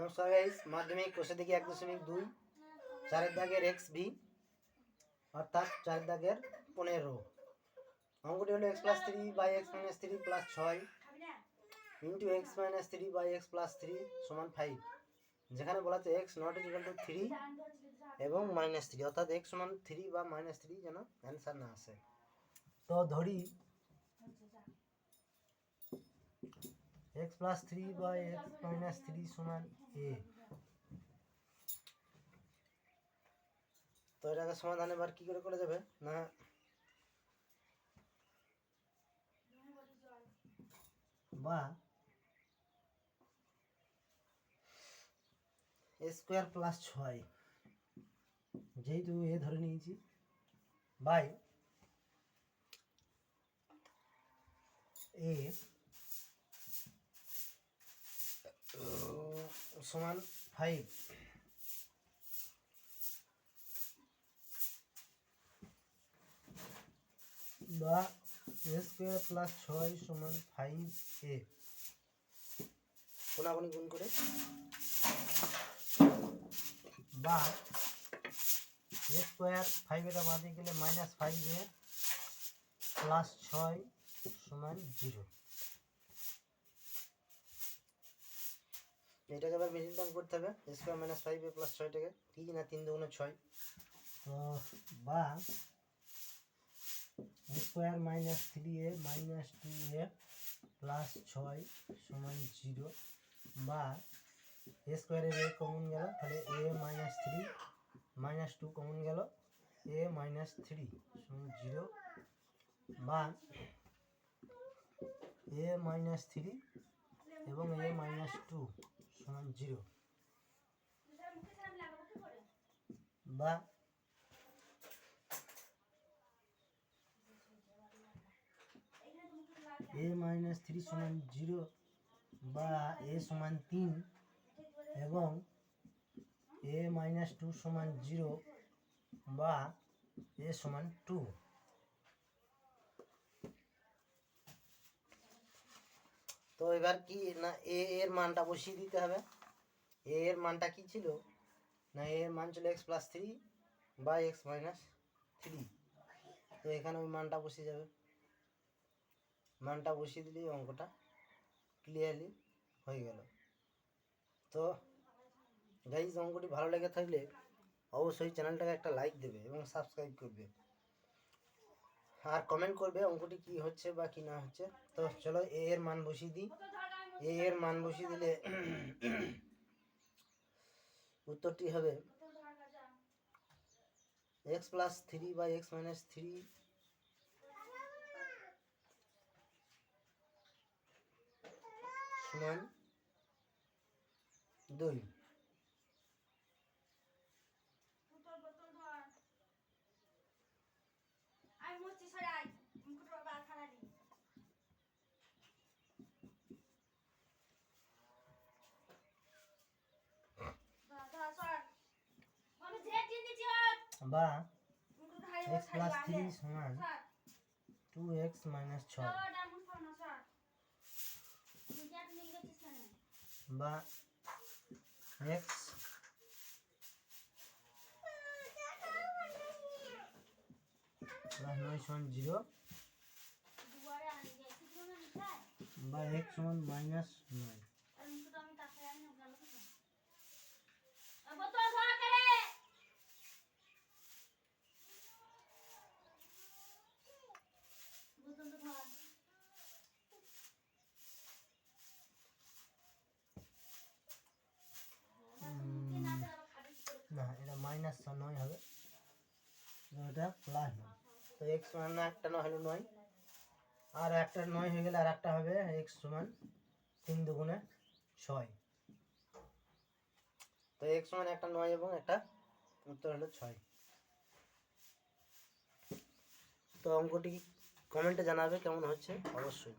নমস্কার গাইস মাধ্যমিক কোষে থেকে এক দশমিক দুই, চারের দাগের এক্স ভি অর্থাৎ চারের দাগের পনেরো। অঙ্কটি হলো x plus three by x minus three plus ছয় into x minus three by x plus three সমান ফাইভ যেখানে বলা আছে x not equal to three এবং মাইনাস থ্রি অর্থাৎ এক্স সমান থ্রি বা মাইনাস থ্রি যেন অ্যান্সার না আসে। তো ধরি x plus three by x minus three সমান এ তো এটাকে সমাধান এবার কি করে করা যাবে? না। বা। এ স্কোয়ার প্লাস ছয়। যেহেতু এ ধরে নিয়েছি। বাই এ সমান ফাইভ বা এ স্কোয়ার প্লাস ছয় সমান ফাইভ এ কোনাগুনি গুণ করে? বা এ স্কোয়ার ফাইভ এটা বাদে গেলে মাইনাস ফাইভ এ প্লাস ছয় সমান জিরো এটাকে এবার বেশি দাম করতে হবে square minus five a plus ছয়টাকে কি না তিন দুগুণে ছয়। তো, বা square minus three a minus two a plus ছয় সমান জিরো বা স্কোয়ারের এ কমন গেল, তাহলে a minus three minus two common গেল এ মাইনাস থ্রি সমান জিরো বা এ মাইনাস থ্রি এবং এ মাইনাস টু সমান জিরো। বা এ মাইনাস থ্রি সমান জিরো বা এ সমান তিন এবং এ মাইনাস টু সমান জিরো বা এ সমান টু। তো এবার কি, না, এ, এর মানটা বসিয়ে দিতে হবে। এ এর মানটা কি ছিল? না, এ এর মান ছিল এক্স প্লাস থ্রি বা এক্স মাইনাস থ্রি তো এখানে ওই মানটা বসে যাবে। মানটা বসিয়ে দিলেই অঙ্কটা ক্লিয়ারলি হয়ে গেল। তো গাইজ অঙ্কটি ভালো লেগে থাকলে অবশ্যই চ্যানেলটাকে একটা লাইক দেবে এবং সাবস্ক্রাইব করবে। আর কমেন্ট করবে অঙ্কটি কি হচ্ছে বা কি না হচ্ছে। তো চলো এ এর মান বসিয়ে দিই। এ এর মান বসিয়ে দিলে উত্তরটি হবে এক্স প্লাস থ্রি বা এক্স মাইনাস থ্রি সমান দুই। বা এক্স প্লাস থ্রি সমান টু এক্স মাইনাস ছয় বা এক্স প্লাস নয় সমান জিরো বা এক্স সমান মাইনাস নয় আর মুকুট আমি তাকে আনি না গেল কিছু আবার তো ধর করে বুঝুন তো ধর না মাইনাস নয় হবে। এটা প্লাস তো এক্স সমান না, একটা নয় হলো নয়। আর একটা নয় হয়ে গেলে আর একটা হবে এক্স সমান তিন দুগুণে ছয়। তো এক্স সমান একটা নয় এবং একটা উত্তর হলো ছয়। তো অঙ্কটি কমেন্টে জানাবে, কেমন হচ্ছে? অবশ্যই।